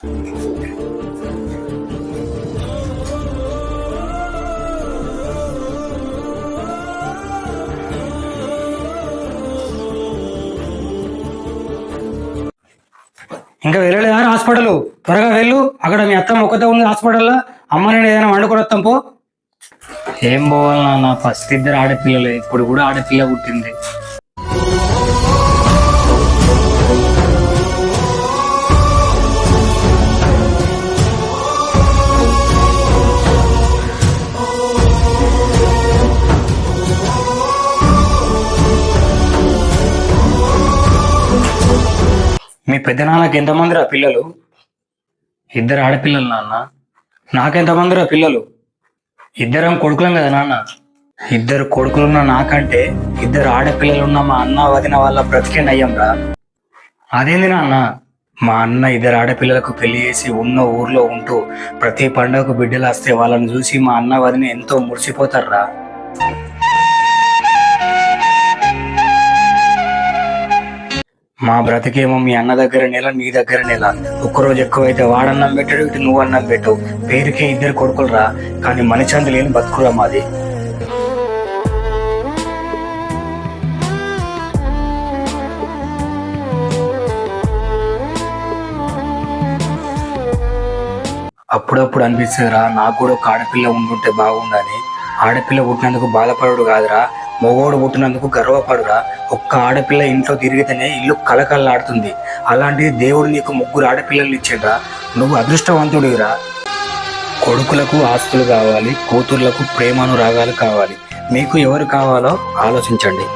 ఇంకా వెళ్ళలేదా హాస్పిటల్? త్వరగా వెళ్ళు. అక్కడ మీ అత్త ఒక్కతే ఉంది హాస్పిటల్లో. అమ్మ నేను ఏదైనా వండుకొని వస్తాం పో. ఏం పోవాలి నా ఫస్ట్ ఇద్దరు ఆడపిల్లలే. ఇప్పుడు కూడా ఆడపిల్ల పుట్టింది. మీ పెద్దనాన్నకి ఎంతమందిరా పిల్లలు? ఇద్దరు ఆడపిల్లలు నాన్న. నాకెంతమందిరా పిల్లలు? ఇద్దరం కొడుకులం కదా నాన్న. ఇద్దరు కొడుకులున్న నాకంటే ఇద్దరు ఆడపిల్లలున్న మా అన్న వదిన వాళ్ళ బ్రతికే నయ్యం రా. అదేంది నాన్న? మా అన్న ఇద్దరు ఆడపిల్లలకు పెళ్ళి చేసి ఉన్న ఊర్లో ఉంటూ ప్రతి పండుగకు బిడ్డలు వస్తే వాళ్ళని చూసి మా అన్న వదిన ఎంతో మురిసిపోతారా మా బ్రతికేమో మీ అన్న దగ్గర నెల నీ దగ్గర నెల. ఒక్కరోజు ఎక్కువైతే వాడన్నం పెట్టాడు ఇటు నువ్వు అన్నం పెట్టవు. పేరుకే ఇద్దరు కొడుకులు రా కానీ మనిషి లేని బతుకురా మాది. అప్పుడప్పుడు అనిపిస్తుందిరా నాకు కూడా ఒక ఆడపిల్ల ఉండుంటే బాగుండని. ఆడపిల్ల పుట్టినందుకు బాధపడడు కాదురా మగోడు పుట్టినందుకు గర్వపడురా. ఒక్క ఆడపిల్ల ఇంట్లో తిరిగితేనే ఇల్లు కలకల్లాడుతుంది అలాంటిది దేవుడు నీకు ముగ్గురు ఆడపిల్లలు ఇచ్చిండ్రా. నువ్వు అదృష్టవంతుడిరా కొడుకులకు ఆస్తులు కావాలి కూతుర్లకు ప్రేమానురాగాలు కావాలి. మీకు ఎవరు కావాలో ఆలోచించండి.